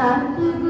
三。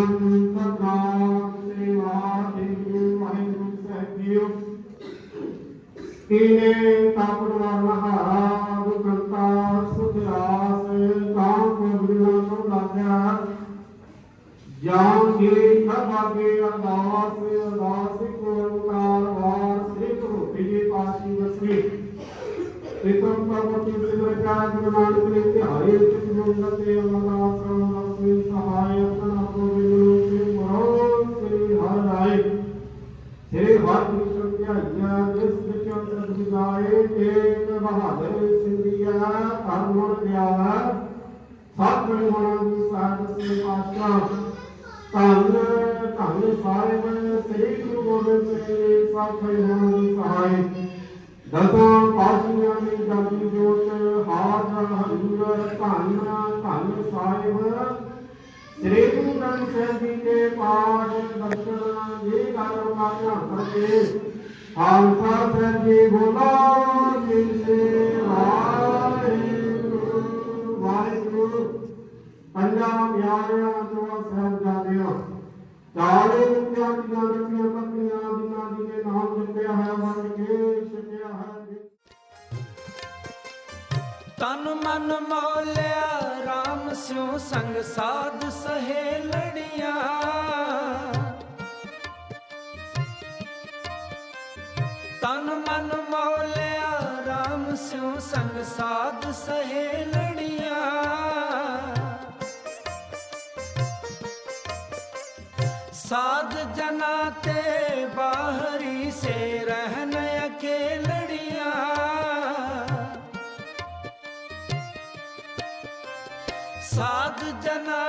ਤੇਨੇ ਤਾਪਟਵਾਰ ਮਹਾ ਦੁਖੰਤਾ ਸੁਖਲਾਸ ਕਾਮ ਕੋ ਬਿਨਾ ਸੋ ਲਾਗਿਆ। ਜਾਉ ਜੀ ਖਬਾਗੇ ਅਰਦਾਸ ਅਰਦਾਸ ਕੋ ਅਨੁਕਾਲ ਵਾਰ ਸੇ ਰੋਟੀ ਦੀ ਪਾਸੀ ਵਸਨੀ ਤੇਤਮ ਪਰਮਤੀ ਸਿਮਰ ਕਾ ਗੁਰੂ ਨਾਨਕ ਦੇ ਧਿਆਏ ਚਿਤ ਜੋਗਤੇ ਅਮਰ ਆਸਰਮ ਰਸੇ ਸਹਾਇ ਸਤ ਗੁਣਾਂ ਦੀ ਸਾਧ ਸੇ ਪਾਸ਼ਾ ਧੰਨ ਧੰਨ ਸਾਹਿਬ ਸ੍ਰੀ ਗੁਰੂ ਗੋਬਿੰਦ ਸਿੰਘ ਜੀ ਸਤ ਗੁਣਾਂ ਦੀ ਸਹਾਈ ਦਸਾਂ ਪਾਸ਼ੀਆਂ ਦੀ ਜਪੀ ਜੋਤ ਹਾਜ਼ਰ ਹਜ਼ੂਰ ਧੰਨ ਧੰਨ ਸਾਹਿਬ ਸ੍ਰੀ ਗੁਰੂ ਗ੍ਰੰਥ ਸਾਹਿਬ ਜੀ ਦੇ ਪਾਠ ਦਰਸ਼ਨ ਜੀ ਕਰਮ ਕਾ ਕਰਕੇ ਖਾਲਸਾ ਸਾਹਿਬ ਜੀ ਬੋਲੋ ਜੀ ਸੇ ਵਾਹਿਗੁਰੂ ਪੰਜਾਂ ਪਿਆਰਿਆਂ ਤੋਂ ਸਾਹਿਬ ਚਾਰੇ ਨਿਤਿਆਂ ਦੀਆਂ ਰਤੀਆਂ ਪਤਨੀਆਂ ਜਿਨ੍ਹਾਂ ਜੀ ਦੇ ਨਾਮ ਦਿੱਤਿਆ ਹੈ ਵੰਡ ਕੇ ਛਕਿਆ ਹੈ ਤਨ ਮਨ ਮੌਲਿਆ RAM ਸਿਉ ਸੰਗ ਸਾਧ ਸਹੇਲੜੀਆਂ ਤਨ ਮਨ ਮੌਲਿਆ RAM ਸਿਉ ਸੰਗ ਸਾਧ ਸਹੇਲੜੀਆਂ ਸਾਧ ਜਨਾ ਤੇ ਬਾਹਰੀ ਸੇ ਰਹਿਨ ਅਕੇਲੜੀਆਂ। ਸਾਧ ਜਨਾ